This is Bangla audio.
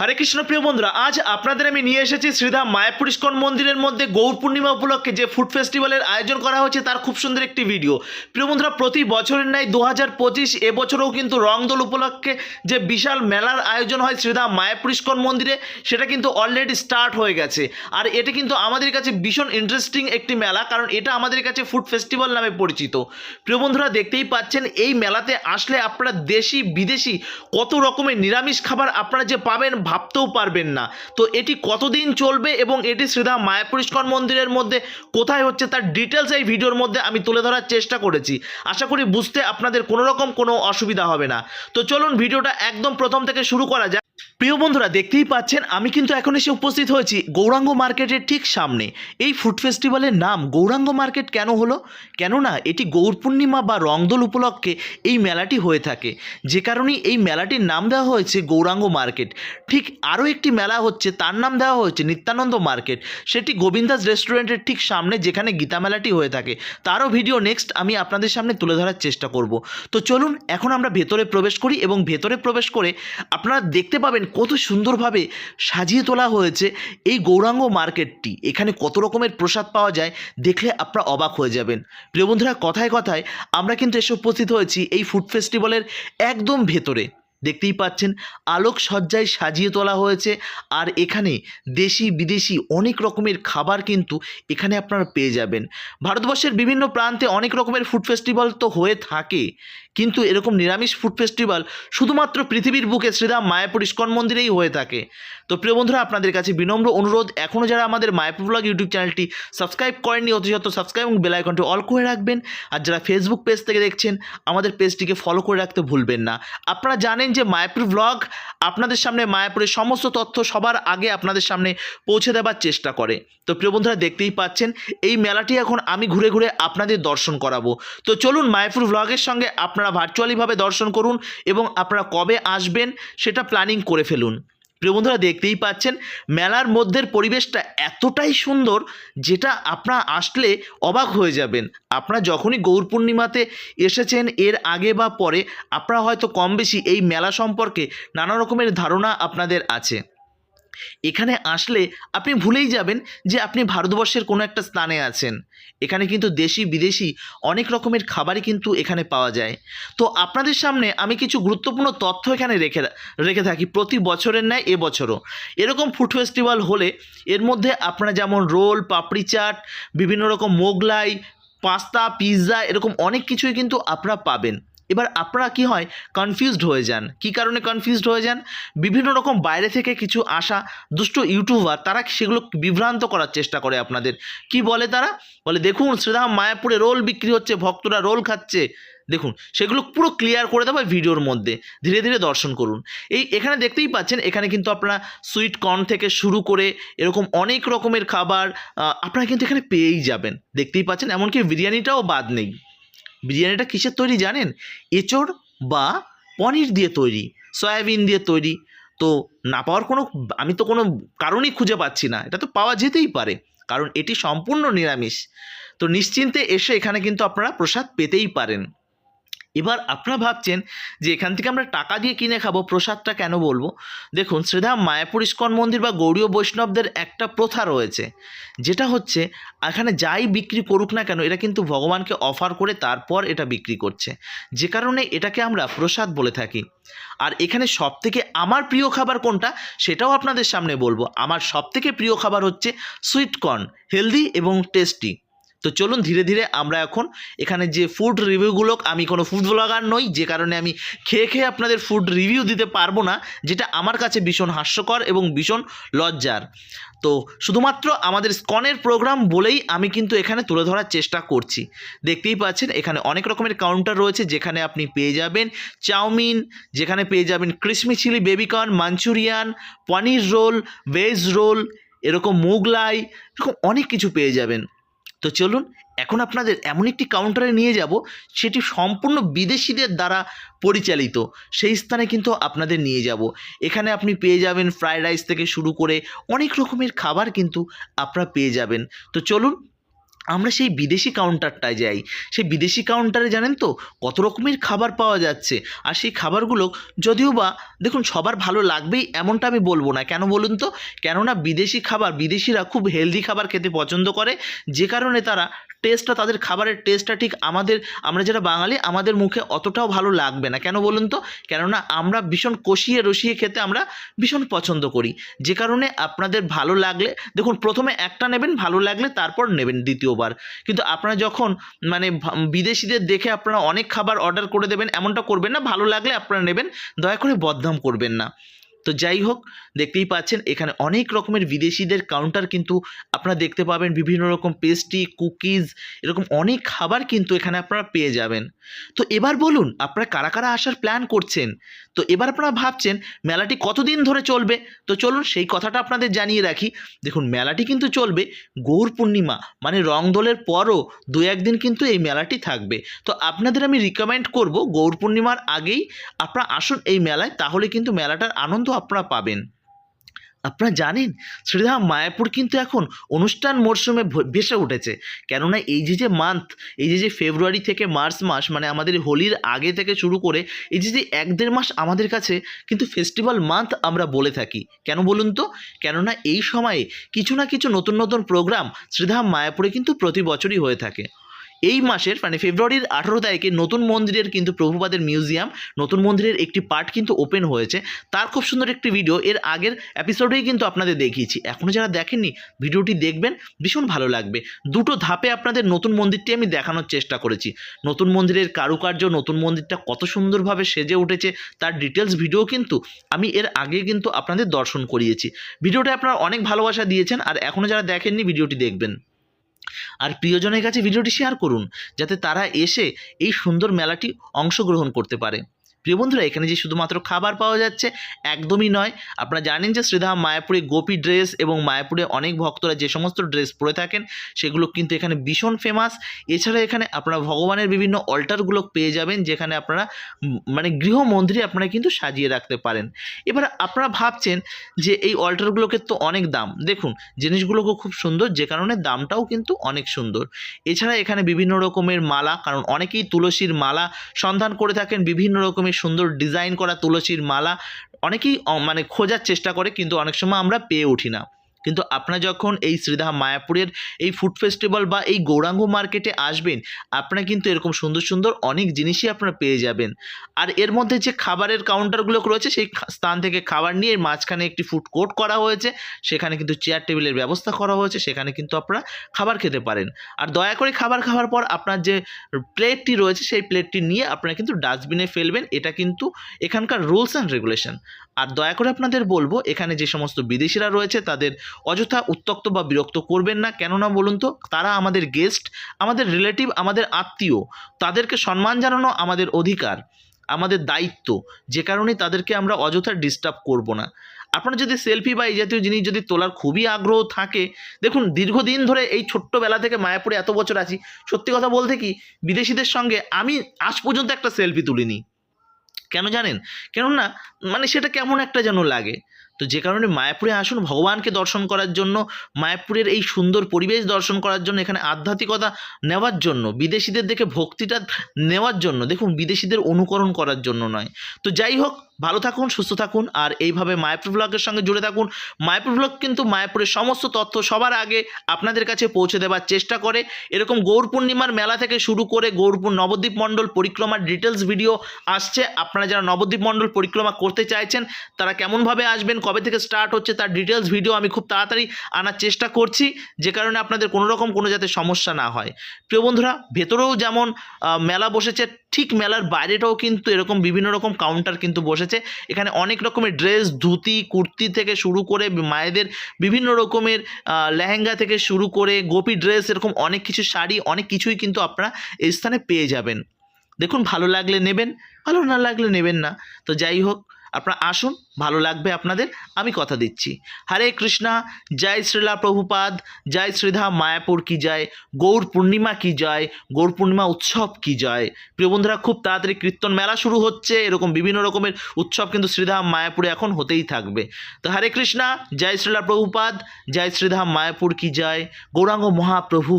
হরে কৃষ্ণ প্রিয় বন্ধুরা, আজ আপনাদের আমি নিয়ে এসেছি শ্রীধাম মায়াপুর ইস্কন মন্দিরের মধ্যে গৌর পূর্ণিমা উপলক্ষে যে ফুড ফেস্টিভ্যালের আয়োজন করা হয়েছে তার খুব সুন্দর একটি ভিডিও। প্রিয় বন্ধুরা, প্রতি বছরের ন্যায় দু হাজার পঁচিশ এবছরেও কিন্তু রংদোল উপলক্ষে যে বিশাল মেলার আয়োজন হয় শ্রীধাম মায়াপুর ইস্কন মন্দিরে, সেটা কিন্তু অলরেডি স্টার্ট হয়ে গেছে। আর এটা কিন্তু আমাদের কাছে ভীষণ ইন্টারেস্টিং একটি মেলা, কারণ এটা আমাদের কাছে ফুড ফেস্টিভ্যাল নামে পরিচিত। প্রিয় বন্ধুরা, দেখতেই পাচ্ছেন, এই মেলাতে আসলে আপনারা দেশি বিদেশি কত রকমের নিরামিষ খাবার আপনারা যে পাবেন ভাবতেও পারবেন না। তো এটি কতদিন চলবে এবং এটি শ্রীধাম মায়াপুর ইস্কন মন্দিরের মধ্যে কোথায় হচ্ছে তার ডিটেলস এই ভিডিওর মধ্যে আমি তুলে ধরার চেষ্টা করেছি। আশা করি বুঝতে আপনাদের কোনো রকম কোনো অসুবিধা হবে না। তো চলুন ভিডিওটা একদম প্রথম থেকে শুরু করা যাক। প্রিয় বন্ধুরা, দেখতেই পাচ্ছেন, আমি কিন্তু এখন এসে উপস্থিত হয়েছি গৌরাঙ্গ মার্কেটের ঠিক সামনে। এই ফুড ফেস্টিভ্যালের নাম গৌরাঙ্গ মার্কেট কেন হলো? কেননা, এটি গৌর পূর্ণিমা বা রংদোল উপলক্ষে এই মেলাটি হয়ে থাকে। যে কারণেই এই মেলাটির নাম দেওয়া হয়েছে গৌরাঙ্গ মার্কেট। ঠিক আরও একটি মেলা হচ্ছে, তার নাম দেওয়া হয়েছে নিত্যানন্দ মার্কেট। সেটি গোবিন্দাস রেস্টুরেন্টের ঠিক সামনে, যেখানে গীতা মেলাটি হয়ে থাকে। তারও ভিডিও নেক্সট আমি আপনাদের সামনে তুলে ধরার চেষ্টা করব। তো চলুন, এখন আমরা ভেতরে প্রবেশ করি এবং ভেতরে প্রবেশ করে আপনারা দেখতে পাবেন কত সুন্দরভাবে সাজিয়ে তোলা হয়েছে এই গৌরাঙ্গ মার্কেটটি। এখানে কত রকমের প্রসাদ পাওয়া যায় দেখলে আপনারা অবাক হয়ে যাবেন। প্রিয় বন্ধুরা, কথায় কথায় আমরা কিন্তু এসে উপস্থিত হয়েছি এই ফুড ফেস্টিভ্যালের একদম ভেতরে। দেখতেই পাচ্ছেন আলোক সজ্জায় সাজিয়ে তোলা হয়েছে আর এখানে দেশি, বিদেশি অনেক রকমের খাবার কিন্তু এখানে আপনারা পেয়ে যাবেন। ভারতবর্ষের বিভিন্ন প্রান্তে অনেক রকমের ফুড ফেস্টিভ্যাল তো হয়ে থাকে। কিন্তু এরকম নিরামিষ ফুড ফেস্টিভ্যাল শুধুমাত্র পৃথিবীর বুকে শ্রীরাম মায়াপুর ইস্কন মন্দিরেই হয়ে থাকে। তো প্রিয় বন্ধুরা, আপনাদের কাছে বিনম্র অনুরোধ এখনও যারা আমাদের মায়াপুর ব্লগ ইউটিউব চ্যানেলটি সাবস্ক্রাইব করেননি, অতি যত সাবস্ক্রাইব এবং বেল আইকনটি অল করে রাখবেন। আর যারা ফেসবুক পেজ থেকে দেখছেন, আমাদের পেজটিকে ফলো করে রাখতে ভুলবেন না। আপনারা জানেন যে মায়াপুর ব্লগ আপনাদের সামনে মায়াপুরের সমস্ত তথ্য সবার আগে আপনাদের সামনে পৌঁছে দেওয়ার চেষ্টা করে। তো প্রিয় বন্ধুরা, দেখতেই পাচ্ছেন, এই মেলাটি এখন আমি ঘুরে ঘুরে আপনাদের দর্শন করাবো। তো চলুন মায়াপুর ব্লগের সঙ্গে আপনারা ভার্চুয়ালিভাবে দর্শন করুন এবং আপনারা কবে আসবেন সেটা প্ল্যানিং করে ফেলুন। প্রিয় বন্ধুরা, দেখতেই পাচ্ছেন, মেলার মধ্যের পরিবেশটা এতটাই সুন্দর যেটা আপনারা আসলে অবাক হয়ে যাবেন। আপনারা যখনই গৌর পূর্ণিমাতে এসেছেন, এর আগে বা পরে, আপনারা হয়তো কম বেশি এই মেলা সম্পর্কে নানা রকমের ধারণা আপনাদের আছে। এখানে আসলে আপনি ভুলেই যাবেন যে আপনি ভারতবর্ষের কোনো একটা স্থানে আছেন। এখানে কিন্তু দেশি, বিদেশি অনেক রকমের খাবারই কিন্তু এখানে পাওয়া যায়। তো আপনাদের সামনে আমি কিছু গুরুত্বপূর্ণ তথ্য এখানে রেখে রেখে থাকি প্রতি বছরের ন্যায় এবছরও। এরকম ফুড ফেস্টিভ্যাল হলে এর মধ্যে আপনারা যেমন রোল, পাপড়ি চাট, বিভিন্ন রকম মোগলাই, পাস্তা, পিৎজা এরকম অনেক কিছুই কিন্তু আপনারা পাবেন। এবার আপনারা কি হয় কনফিউজড হয়ে যান। কি কারণে কনফিউজড হয়ে যান? বিভিন্ন রকম বাইরে থেকে কিছু আসা দুষ্ট ইউটিউবার তারা সেগুলো বিভ্রান্ত করার চেষ্টা করে আপনাদের। কি বলে তারা? বলে, দেখুন, শ্রীধাম মায়াপুরে রোল বিক্রি হচ্ছে, ভক্তরা রোল খাচ্ছে। দেখুন, সেগুলো পুরো ক্লিয়ার করে দেবো ভিডিওর মধ্যে। ধীরে ধীরে দর্শন করুন। এই এখানে দেখতেই পাচ্ছেন, এখানে কিন্তু আপনারা সুইট কর্ন থেকে শুরু করে এরকম অনেক রকমের খাবার আপনারা কিন্তু এখানে পেয়েই যাবেন। দেখতেই পাচ্ছেন, এমনকি বিরিয়ানিটাও বাদ নেই। বিরিয়ানিটা কিসের তৈরি জানেন? এঁচড় বা পনির দিয়ে তৈরি, সয়াবিন দিয়ে তৈরি। তো না পাওয়ার কোনো, আমি তো কোনো কারণই খুঁজে পাচ্ছি না। এটা তো পাওয়া যেতেই পারে, কারণ এটি সম্পূর্ণ নিরামিষ। তো নিশ্চিন্তে এসে এখানে কিন্তু আপনারা প্রসাদ পেতেই পারেন। এবার আপনারা ভাবছেন যে এখান থেকে আমরা টাকা দিয়ে কিনে খাব, প্রসাদটা কেন বলব? দেখুন, শ্রীধাম মায়াপুর ইস্কন মন্দির বা গৌরীয় বৈষ্ণবদের একটা প্রথা রয়েছে, যেটা হচ্ছে এখানে যাই বিক্রি করুক না কেন এটা কিন্তু ভগবানকে অফার করে তারপর এটা বিক্রি করছে। যে কারণে এটাকে আমরা প্রসাদ বলে থাকি। আর এখানে সবথেকে আমার প্রিয় খাবার কোনটা, সেটাও আপনাদের সামনে বলব। আমার সবথেকে প্রিয় খাবার হচ্ছে সুইটকর্ন হেলদি এবং টেস্টি তো চলুন ধীরে ধীরে আমরা এখন এখানে যে ফুড রিভিউগুলো আমি কোনো ফুড ব্লগার নই, যে কারণে আমি খেয়ে খেয়ে আপনাদের ফুড রিভিউ দিতে পারব না, যেটা আমার কাছে ভীষণ হাস্যকর এবং ভীষণ লজ্জার। তো শুধুমাত্র আমাদের স্কনের প্রোগ্রাম বলেই আমি কিন্তু এখানে তুলে ধরার চেষ্টা করছি। দেখতেই পাচ্ছেন, এখানে অনেক রকমের কাউন্টার রয়েছে, যেখানে আপনি পেয়ে যাবেন চাউমিন, যেখানে পেয়ে যাবেন crispy chilli baby corn manchurian paneer roll veg roll এরকম মোগলাই, এরকম অনেক কিছু পেয়ে যাবেন। তো চলুন, এখন আপনাদের এমন একটি কাউন্টারে নিয়ে যাব, সেটি সম্পূর্ণ বিদেশিদের দ্বারা পরিচালিত। সেই স্থানে কিন্তু আপনাদের নিয়ে যাব। এখানে আপনি পেয়ে যাবেন ফ্রায়েড রাইস থেকে শুরু করে অনেক রকমের খাবার কিন্তু আপনারা পেয়ে যাবেন। তো চলুন আমরা সেই বিদেশি কাউন্টারটায় যাই। সেই বিদেশি কাউন্টারে জানেন তো কত রকমের খাবার পাওয়া যাচ্ছে। আর সেই খাবারগুলো যদিও বা, দেখুন সবার ভালো লাগবেই এমনটা আমি বলব না। কেন বলুন তো? কেননা বিদেশি খাবার, বিদেশিরা খুব হেলদি খাবার খেতে পছন্দ করে। যে কারণে তারা টেস্টটা তাদের খাবারের টেস্টটা ঠিক আমাদের, আমরা যারা বাঙালি, আমাদের মুখে অতটাও ভালো লাগবে না। কেন বলুন তো? কেননা আমরা ভীষণ কষিয়ে, রসিয়ে খেতে আমরা ভীষণ পছন্দ করি। যে কারণে আপনাদের ভালো লাগলে, দেখুন, প্রথমে একটা নেবেন, ভালো লাগলে তারপর নেবেন দ্বিতীয়বার। কিন্তু আপনারা যখন মানে বিদেশিদের দেখে আপনারা অনেক খাবার অর্ডার করে দেবেন, এমনটা করবেন না, ভালো লাগলে আপনারা নেবেন, দয়া করে বদনাম করবেন না। তো যাই হোক, দেখতেই পাচ্ছেন, এখানে অনেক রকমের বিদেশিদের কাউন্টার কিন্তু আপনারা দেখতে পাবেন, বিভিন্ন রকম পেস্ট্রি কুকিজ এরকম অনেক খাবার কিন্তু এখানে আপনারা পেয়ে যাবেন। তো এবার বলুন, আপনারা কারা কারা আসার প্ল্যান করছেন? তো এবার আপনারা ভাবছেন, মেলাটি কতদিন ধরে চলবে? তো চলুন, সেই কথাটা আপনাদের জানিয়ে রাখি। দেখুন, মেলাটি কিন্তু চলবে গৌর পূর্ণিমা মানে রং দোলের পরও দু একদিন কিন্তু এই মেলাটি থাকবে। তো আপনাদের আমি রিকমেন্ড করব গৌর পূর্ণিমার আগেই আপনারা আসুন এই মেলায়, তাহলে কিন্তু মেলাটার আনন্দ আপনারা পাবেন। আপনারা জানেন, শ্রীধাম মায়াপুর কিন্তু এখন অনুষ্ঠান মরশুমে ভেসে উঠেছে। কেননা এই যে যে মান্থ এই যে যে ফেব্রুয়ারি থেকে মার্চ মাস মানে আমাদের হোলির আগে থেকে শুরু করে এই যে যে এক দেড় মাস আমাদের কাছে কিন্তু ফেস্টিভ্যাল মান্থ আমরা বলে থাকি। কেন বলুন তো? কেননা এই সময়ে কিছু না কিছু নতুন নতুন প্রোগ্রাম শ্রীধাম মায়াপুরে কিন্তু প্রতি বছরই হয়ে থাকে। এই মাসের মানে ফেব্রুয়ারির আঠেরো তারিখে নতুন মন্দিরের কিন্তু প্রভুপাদের মিউজিয়াম, নতুন মন্দিরের একটি পার্ট কিন্তু ওপেন হয়েছে। তার খুব সুন্দর একটি ভিডিও এর আগের এপিসোডেই কিন্তু আপনাদের দেখিয়েছি। এখনও যারা দেখেননি ভিডিওটি দেখবেন, ভীষণ ভালো লাগবে। দুটো ধাপে আপনাদের নতুন মন্দিরটি আমি দেখানোর চেষ্টা করেছি। নতুন মন্দিরের কারুকার্য, নতুন মন্দিরটা কত সুন্দরভাবে সেজে উঠেছে, তার ডিটেলস ভিডিও কিন্তু আমি এর আগে কিন্তু আপনাদের দর্শন করিয়েছি। ভিডিওটা আপনারা অনেক ভালোবাসা দিয়েছেন, আর এখনও যারা দেখেননি ভিডিওটি দেখবেন। আর প্রিয়জনের কাছে ভিডিওটি শেয়ার করুন, যাতে তারা এসে এই সুন্দর মেলাটি অংশগ্রহণ করতে পারে। প্রিয় বন্ধুরা, এখানে যে শুধুমাত্র খাবার পাওয়া যাচ্ছে একদমই নয়। আপনারা জানেন যে শ্রীধাম মায়াপুরে গোপী ড্রেস এবং মায়াপুরে অনেক ভক্তরা যে সমস্ত ড্রেস পরে থাকেন, সেগুলো কিন্তু এখানে ভীষণ ফেমাস এছাড়া এখানে আপনারা ভগবানের বিভিন্ন অল্টারগুলো পেয়ে যাবেন, যেখানে আপনারা মানে গৃহ মন্দিরে আপনারা কিন্তু সাজিয়ে রাখতে পারেন। এবার আপনারা ভাবছেন যে এই অল্টারগুলোকে তো অনেক দাম। দেখুন, জিনিসগুলোকে খুব সুন্দর, যে কারণে দামটাও কিন্তু অনেক সুন্দর। এছাড়া এখানে বিভিন্ন রকমের মালা, কারণ অনেকেই তুলসীর মালা সন্ধান করে থাকেন, বিভিন্ন রকমের সুন্দর ডিজাইন করা তুলসীর মালা অনেকেই মানে খোঁজার চেষ্টা করে, কিন্তু অনেক সময় আমরা পেয়ে উঠি না। কিন্তু আপনারা যখন এই শ্রীধাম মায়াপুরের এই ফুড ফেস্টিভ্যাল বা এই গৌরাঙ্গ মার্কেটে আসবেন, আপনারা কিন্তু এরকম সুন্দর সুন্দর অনেক জিনিসই আপনারা পেয়ে যাবেন। আর এর মধ্যে যে খাবারের কাউন্টারগুলো রয়েছে, সেই স্থান থেকে খাবার নিয়ে মাঝখানে একটি ফুড কোর্ট করা হয়েছে। সেখানে কিন্তু চেয়ার টেবিলের ব্যবস্থা করা হয়েছে, সেখানে কিন্তু আপনারা খাবার খেতে পারেন। আর দয়া করে খাবার খাওয়ার পর আপনার যে প্লেটটি রয়েছে, সেই প্লেটটি নিয়ে আপনারা কিন্তু ডাস্টবিনে ফেলবেন। এটা কিন্তু এখানকার রুলস অ্যান্ড রেগুলেশন আর দয়া করে আপনাদের বলব, এখানে যে সমস্ত বিদেশিরা রয়েছে, তাদের অযথা উত্তক্ত বা বিরক্ত করবেন না। কেননা বলুন তো, তারা আমাদের গেস্ট আমাদের রিলেটিভ আমাদের আত্মীয়। তাদেরকে সম্মান জানানো আমাদের অধিকার, আমাদের দায়িত্ব। যে কারণে তাদেরকে আমরা অযথা ডিস্টার্ব করব না। আপনার যদি সেলফি বা এই জাতীয় জিনিস যদি তোলার খুবই আগ্রহ থাকে, দেখুন, দীর্ঘদিন ধরে এই ছোট্টবেলা থেকে মায়াপুরে এত বছর আছি। সত্যি কথা বলতে কি, বিদেশিদের সঙ্গে আমি আজ পর্যন্ত একটা সেলফি তুলিনি। কেন জানেন? কেননা মানে সেটা কেমন একটা যেন লাগে। তো যে কারণে মায়াপুরে আসুন, ভগবানকে দর্শন করার জন্য, মায়াপুরের এই সুন্দর পরিবেশ দর্শন করার জন্য, এখানে আধ্যাত্মিকতা নেওয়ার জন্য, বিদেশিদের দেখে ভক্তিটা নেওয়ার জন্য, দেখুন বিদেশিদের অনুকরণ করার জন্য নয়। তো যাই হোক, ভালো থাকুন, সুস্থ থাকুন, আর এইভাবে মায়াপুর ব্লগের সঙ্গে জুড়ে থাকুন। মায়াপুর ব্লগ কিন্তু মায়াপুরের সমস্ত তথ্য সবার আগে আপনাদের কাছে পৌঁছে দেওয়ার চেষ্টা করে। এরকম গৌর পূর্ণিমার মেলা থেকে শুরু করে গৌরপুর নবদ্বীপ মণ্ডল পরিক্রমার ডিটেলস ভিডিও আসছে। আপনারা যারা নবদ্বীপ মণ্ডল পরিক্রমা করতে চাইছেন, তারা কেমনভাবে আসবেন কবে থেকে স্টার্ট হচ্ছে তার ডিটেলস ভিডিও আমি খুব তাড়াতাড়ি আনার চেষ্টা করছি, যে কারণে আপনাদের কোনো রকম কোনো যাতে সমস্যা না হয়। প্রিয় বন্ধুরা, ভেতরেও যেমন মেলা বসেছে, ঠিক মেলার বাইরেটাও কিন্তু এরকম বিভিন্ন রকম কাউন্টার কিন্তু বসেছে। এখানে অনেক রকমের ড্রেস ধুতি, কুর্তি থেকে শুরু করে মায়েদের বিভিন্ন রকমের লেহেঙ্গা থেকে শুরু করে গোপী ড্রেস এরকম অনেক কিছু শাড়ি, অনেক কিছুই কিন্তু আপনারা এই স্থানে পেয়ে যাবেন। দেখুন, ভালো লাগলে নেবেন, ভালো না লাগলে নেবেন না। তো যাই হোক আপনারা আসুন, ভালো লাগবে আপনাদের, আমি কথা দিচ্ছি। হরে কৃষ্ণা, জয় শ্রীলা প্রভুপাদ, জয় শ্রীধাম মায়াপুর কি জয়, গৌর পূর্ণিমা কি জয়, গৌর পূর্ণিমা উৎসব কি জয়। প্রিয় বন্ধুরা, খুব তাড়াতাড়ি কীর্তন মেলা শুরু হচ্ছে, এরকম বিভিন্ন রকমের উৎসব কিন্তু শ্রীধাম মায়াপুরে এখন হতেই থাকবে। তো হরে কৃষ্ণা, জয় শ্রীলা প্রভুপাদ, জয় শ্রীধাম মায়াপুর কি জয়, গৌরাঙ্গ মহাপ্রভু